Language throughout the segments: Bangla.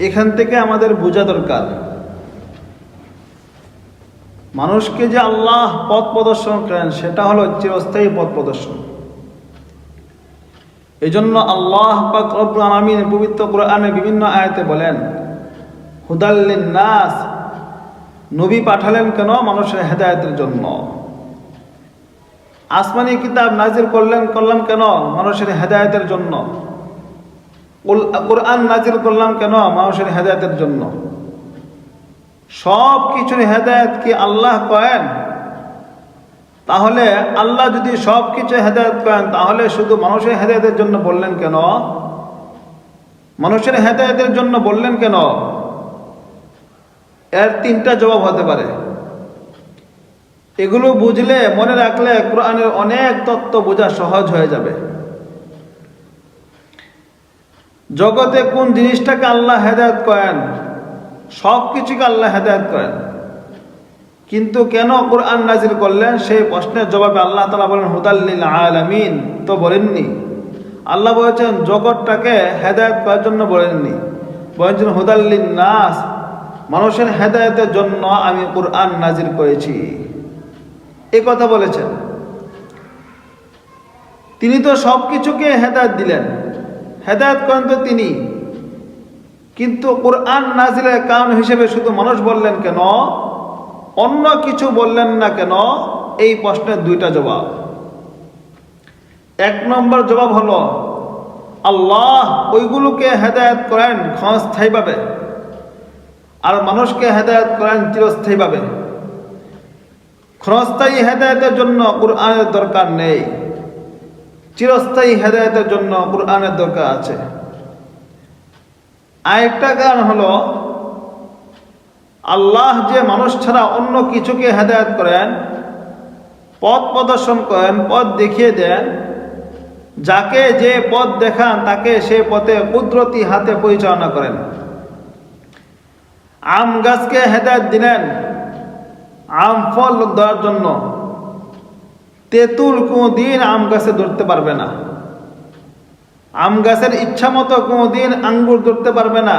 এখান থেকে আমাদের বোঝা দরকার। মানুষকে যে আল্লাহ পথ প্রদর্শন করেন, সেটা হলো চিরস্থায়ী পথ প্রদর্শন। এই জন্য আল্লাহ পাক রব্বুল আলামিন পবিত্র কোরআনে বিভিন্ন আয়াতে বলেন হুদাল্লিন নাস নবী পাঠালেন কেন? মানুষের হেদায়েতের জন্য। আসমানি কিতাব নাজির করলেন করলাম কেন? মানুষের হেদায়েতের জন্য। কোরআন নাজির করলাম কেন? মানুষের হেদায়তের জন্য। সব কিছুর হেদায়েত কি আল্লাহ কয়েন তাহলে আল্লাহ যদি সব কিছু হেদায়ত করেন, তাহলে শুধু মানুষের হেদায়তের জন্য বললেন কেন? মানুষের হেদায়তের জন্য বললেন কেন? এর তিনটা জবাব হতে পারে। এগুলো বুঝলে, মনে রাখলে কোরআনের অনেক তত্ত্ব বোঝা সহজ হয়ে যাবে। জগতে কোন জিনিসটাকে আল্লাহ হেদায়ত করেন, সব কিছুকে আল্লাহ হেদায়ত করেন। কিন্তু কেন কোরআন নাজির করলেন? সেই প্রশ্নের জবাবে আল্লাহ তালা বলেন হুদাল্লিল আলামিন। তো বলেননি। আল্লাহ বলেছেন, জগৎটাকে হেদায়ত করার জন্য বলেননি। বলেছেন হুদাল্লিন নাস, মানুষের হেদায়তের জন্য আমি কোরআন নাজির করেছি। এ কথা বলেছেন। তিনি তো সব কিছুকে হেদায়ত দিলেন। হেদায়ত করেন তো তিনি। কিন্তু কোরআন নাজিলের কারণ হিসেবে শুধু মানুষ বললেন কেন? অন্য কিছু বললেন না কেন? এই প্রশ্নের দুইটা জবাব। এক নম্বর জবাব হলো, আল্লাহ ওইগুলোকে হেদায়ত করেন ক্ষণস্থায়ীভাবে আর মানুষকে হেদায়ত করেন চিরস্থায়ীভাবে। ক্ষণস্থায়ী হেদায়তের জন্য কোরআনের দরকার নেই। চিরস্থায়ী হেদায়তের জন্য কোরআনের দরকার আছে। আরেকটা কারণ হলো, আল্লাহ যে মানুষ ছাড়া অন্য কিছুকে হেদায়ত করেন, পথ প্রদর্শন করেন, পথ দেখিয়ে দেন, যাকে যে পথ দেখান তাকে সে পথে কুদরতি হাতে পরিচালনা করেন। আম গাছকে হেদায়ত দিলেন, আম ফল দেওয়ার জন্য। তেঁতুল কোনো দিন আম গাছে ধরতে পারবে না। আম গাছের ইচ্ছা মতো কোনো দিন আঙ্গুর ধরতে পারবে না।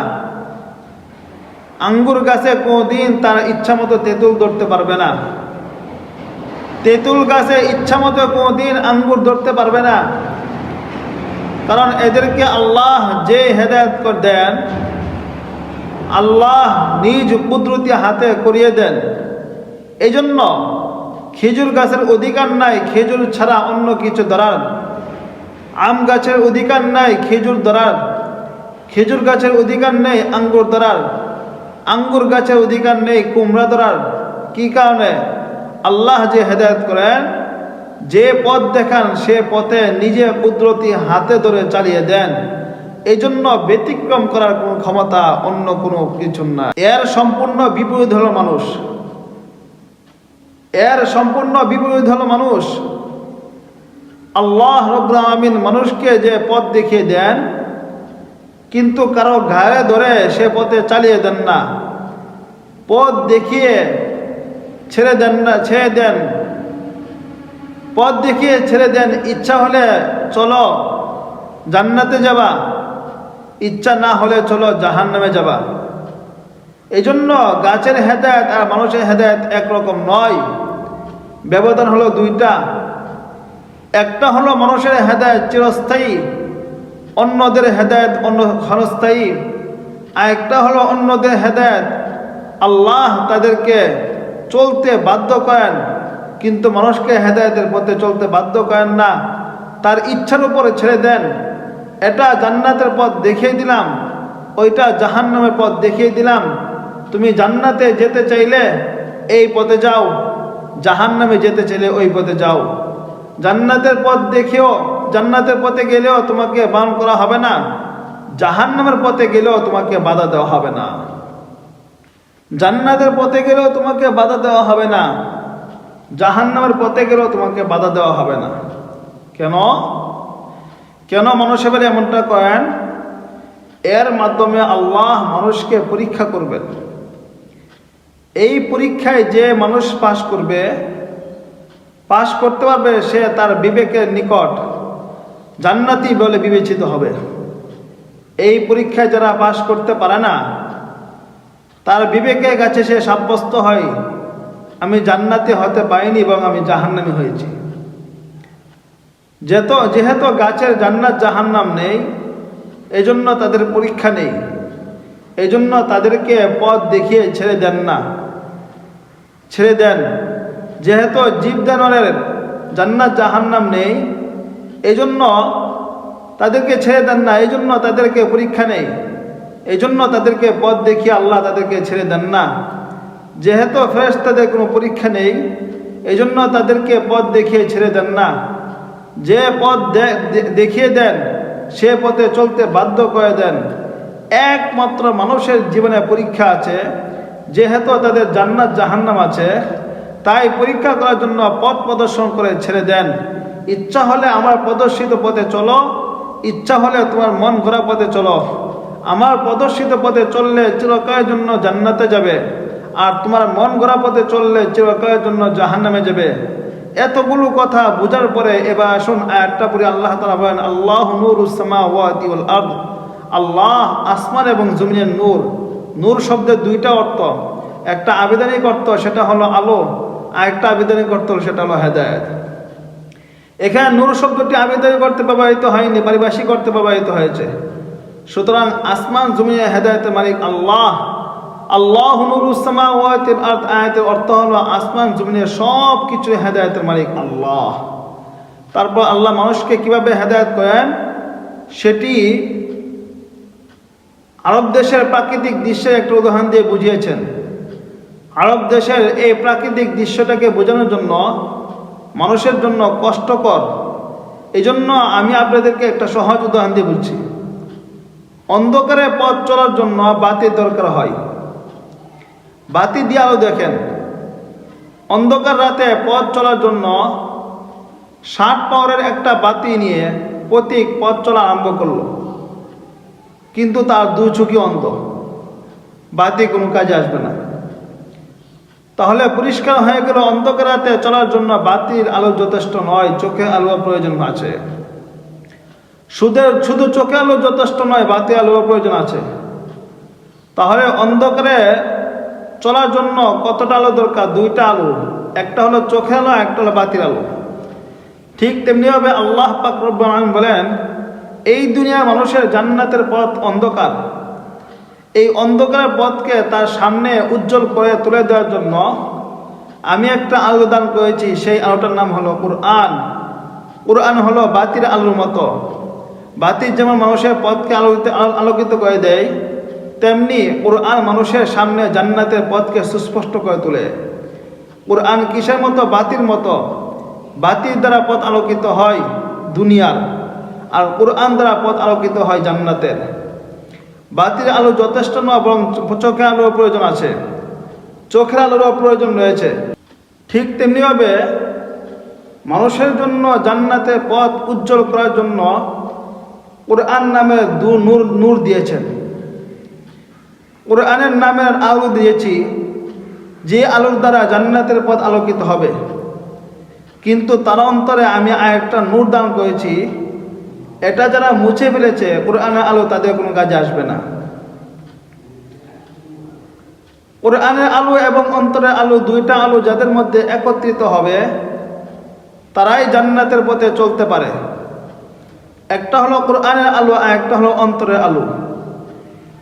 আঙ্গুর গাছে কোনোদিন তার ইচ্ছা মতো তেঁতুল ধরতে পারবে না। তেঁতুল গাছে ইচ্ছা মতো কোনোদিন আঙ্গুর ধরতে পারবে না। কারণ এদেরকে আল্লাহ যে হেদায়ত করে দেন, আল্লাহ নিজ কুদরতি হাতে করিয়ে দেন। এই জন্য খেজুর গাছের অধিকার নাই, খেজুর ছাড়া অন্য কিছু ধরার। আম গাছের অধিকার নাই, খেজুর ধরার। খেজুর গাছের অধিকার নেই, আঙ্গুর ধরার। আঙ্গুর গাছের অধিকার নেই, কুমড়া ধরার। কি কারণে? আল্লাহ যে হেদায়ত করেন, যে পথ দেখান, সে পথে নিজে কুদরতি হাতে ধরে চালিয়ে দেন। এই জন্য ব্যতিক্রম করার কোনো ক্ষমতা অন্য কোনো কিছু না এর সম্পূর্ণ বিপরীত হলো মানুষ। এর সম্পূর্ণ বিপরীত হলো মানুষ। আল্লাহ রব্লা মানুষকে যে পথ দেখিয়ে দেন, কিন্তু কারও ঘাড়ে ধরে সে পথে চালিয়ে দেন না। পথ দেখিয়ে ছেড়ে দেন না, ছেড়ে দেন। পথ দেখিয়ে ছেড়ে দেন, ইচ্ছা হলে চলো জান্নাতে যাবা, ইচ্ছা না হলে চলো জাহান নামে যাবা। এই জন্য গাছের হেদায়ত আর মানুষের হেদায়ত একরকম নয়। ব্যবধান হলো দুইটা। একটা হলো মানুষের হেদায়ত চিরস্থায়ী, অন্যদের হেদায়ত অন্য ক্ষণস্থায়ী। আর একটা হলো অন্যদের হেদায়ত, আল্লাহ তাদেরকে চলতে বাধ্য করেন, কিন্তু মানুষকে হেদায়তের পথে চলতে বাধ্য করেন না। তার ইচ্ছার উপরে ছেড়ে দেন। এটা জান্নাতের পথ দেখিয়ে দিলাম, ওইটা জাহান্নামের পথ দেখিয়ে দিলাম। তুমি জান্নাতে যেতে চাইলে এই পথে যাও। জাহান্নামে যেতে চাইলে ওই পথে যাও। জান্নাতের পথ দেখেও, জান্নাতের পথে গেলেও তোমাকে বান করা হবে না। জাহান্নামের পথে গেলেও তোমাকে বাধা দেওয়া হবে না। জান্নাতের পথে গেলেও তোমাকে বাধা দেওয়া হবে না। জাহান্নামের পথে গেলেও তোমাকে বাধা দেওয়া হবে না। কেন? কেন মানুষ এবারে এমনটা করেন? এর মাধ্যমে আল্লাহ মানুষকে পরীক্ষা করবেন। এই পরীক্ষায় যে মানুষ পাশ করবে, পাশ করতে পারবে সে তার বিবেকের নিকট জান্নাতি বলে বিবেচিত হবে। এই পরীক্ষায় যারা পাশ করতে পারে না, তার বিবেকের কাছে সে সাব্যস্ত হয়, আমি জান্নাতে হতে পারিনি এবং আমি জাহান্নামি হয়েছি। যেত যেহেতু গাছের জান্নাত জাহান্নাম নেই, এজন্য তাদের পরীক্ষা নেই, এজন্য তাদেরকে পথ দেখিয়ে ছেড়ে দেন না। ছেড়ে দেন। যেহেতু জীব জীবদানরের জান্নাত জাহান্নাম নেই, এজন্য তাদেরকে ছেড়ে দেন না এই জন্য তাদেরকে পরীক্ষা নেই এই জন্য তাদেরকে পথ দেখিয়ে আল্লাহ তাদেরকে ছেড়ে দেন না। যেহেতু ফেরেস তাদের কোনো পরীক্ষা নেই এই জন্য তাদেরকে পথ দেখিয়ে ছেড়ে দেন না। যে পথ দেখিয়ে দেন, সে পথে চলতে বাধ্য করে দেন। একমাত্র মানুষের জীবনে পরীক্ষা আছে যেহেতু তাদের জান্নাত জাহান্নাম আছে, তাই পরীক্ষা করার জন্য পথ প্রদর্শন করে ছেড়ে দেন। ইচ্ছা হলে আমার প্রদর্শিত পথে চলো, ইচ্ছা হলে তোমার মন ঘোরা পথে চলো। আমার প্রদর্শিত পথে চললে চিরকালের জন্য জান্নাতে যাবে, আর তোমার মন ঘোরা পথে চললে চিরকালের জন্য জাহান্নামে যাবে। এতগুলো কথা বোঝার পরে এবার আসুন আয়াতটা পরে আল্লাহ তালা বলেন, আল্লাহ নূর ওয়াতিউল আর্দ। আল্লাহ আসমান এবং জমিনের নূর। নূর শব্দের দুইটা অর্থ। একটা আবেদনিক অর্থ, সেটা হলো আলো আর একটা আবেদনিক অর্থ সেটা হলো হেদায়ত। এখানে নূর শব্দটি আবেদন করতে ব্যবহৃত হয়নি, পারিভাষিক করতে ব্যবহৃত হয়েছে। সুতরাং আসমান জমিনের হেদায়তের মালিক আল্লাহ। আল্লাহ নুরুসামা আরদ, আয়াতের অর্থ হলো আসমান জমিনের সব কিছু হেদায়তের মালিক আল্লাহ। তারপর আল্লাহ মানুষকে কীভাবে হেদায়ত করেন? সেটি আরব দেশের প্রাকৃতিক দৃশ্যের একটা উদাহরণ দিয়ে বুঝিয়েছেন। আরব দেশের এই প্রাকৃতিক দৃশ্যটাকে বোঝানোর জন্য, মানুষের জন্য কষ্টকর। এই জন্য আমি আপনাদেরকে একটা সহজ উদাহরণ দিয়ে বলছি অন্ধকারে পথ চলার জন্য বাতির দরকার হয়। বাতি দিয়ে আলো দেখেন, অন্ধকার রাতে পথ চলার জন্য ষাট পাওয়ারের একটা বাতি নিয়ে প্রতীক পথ চলা আরম্ভ করল। কিন্তু তার দু চোখই অন্ধ। বাতি কোনো কাজে আসবে না। তাহলে পরিষ্কার হয়ে গেল অন্ধকার রাতে চলার জন্য বাতির আলো যথেষ্ট নয়, চোখে আলো প্রয়োজন আছে। সুদের, শুধু চোখে আলো যথেষ্ট নয়, বাতি আলো প্রয়োজন আছে। তাহলে অন্ধকারে চলার জন্য কতটা আলো দরকার? দুইটা আলো। একটা হলো চোখে আলো, একটা হলো বাতির আলো। ঠিক তেমনিভাবে আল্লাহ পাক রব্বুল বলেন এই দুনিয়ার মানুষের জান্নাতের পথ অন্ধকার। এই অন্ধকারের পথকে তার সামনে উজ্জ্বল করে তুলে দেওয়ার জন্য আমি একটা আলো দান করেছি, সেই আলোটার নাম হলো কুরআন। কুরআন হলো বাতির আলোর মতো। বাতির যেমন মানুষের পথকে আলোকিত আলোকিত করে দেয়, তেমনি কোরআন মানুষের সামনে জান্নাতের পথকে সুস্পষ্ট করে তোলে। কোরআন কিসের মতো? বাতির মতো। বাতির দ্বারা পথ আলোকিত হয় দুনিয়ার। আর কোরআন দ্বারা পথ আলোকিত হয় জান্নাতের। বাতির আলো যথেষ্ট নয়, বরং চোখের আলোর প্রয়োজন আছে। চোখের আলোরও প্রয়োজন রয়েছে। ঠিক তেমনিভাবে মানুষের জন্য জান্নাতের পথ উজ্জ্বল করার জন্য কোরআন নামে দু নূর নূর দিয়েছেন। কোরআনের নামের আলো দিয়েছি, যে আলোর দ্বারা জান্নাতের পথ আলোকিত হবে। কিন্তু তার অন্তরে আমি আর একটা নূর দান করেছি এটা যারা মুছে ফেলেছে, কোরআনের আলো তাদের কোনো কাজে আসবে না। কোরআনের আলো এবং অন্তরের আলো দুইটা আলো যাদের মধ্যে একত্রিত হবে, তারাই জান্নাতের পথে চলতে পারে। একটা হলো কোরআনের আলো আর একটা হলো অন্তরের আলো।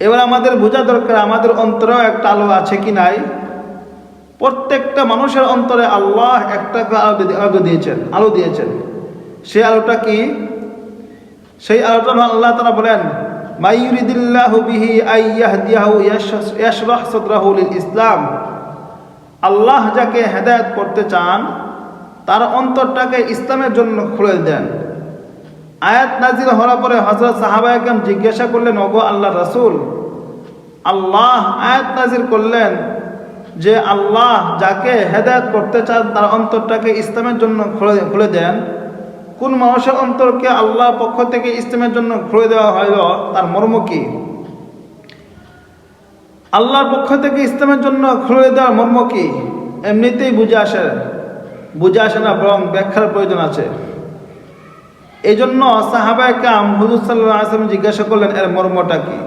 এবার আমাদের বোঝা দরকার, আমাদের অন্তরেও একটা আলো আছে কি নাই? প্রত্যেকটা মানুষের অন্তরে আল্লাহ একটা আলো দিয়েছেন আলো দিয়েছেন। সে আলোটা কি? সেই হলো আল্লাহ তারা বলেন ইসলাম। আল্লাহ যাকে হেদায়েত করতে চান, তার অন্তরটাকে ইসলামের জন্য খুলে দেন। আয়াত নাজির হওয়ার পরে হজরত সাহাবায়াকাম জিজ্ঞাসা করলেন, ওগো আল্লাহ রাসূল, আল্লাহ আয়াত নাজির করলেন যে আল্লাহ যাকে হেদায়েত করতে চান, তার অন্তরটাকে ইসলামের জন্য খুলে খুলে দেন কোন মানুষের অন্তরকে আল্লাহর পক্ষ থেকে ইসলামের জন্য খুলে দেওয়া হইল, তার মর্ম কি? আল্লাহর পক্ষ থেকে ইসলামের জন্য খুলে দেওয়ার মর্ম কি? এমনিতেই বুঝে আসে বুঝে আসে না, বরং ব্যাখ্যার প্রয়োজন আছে। এই জন্য সাহাবায় কাম হুজুর সাল্লাহ আসলাম জিজ্ঞাসা করলেন, এর মর্মটা কি?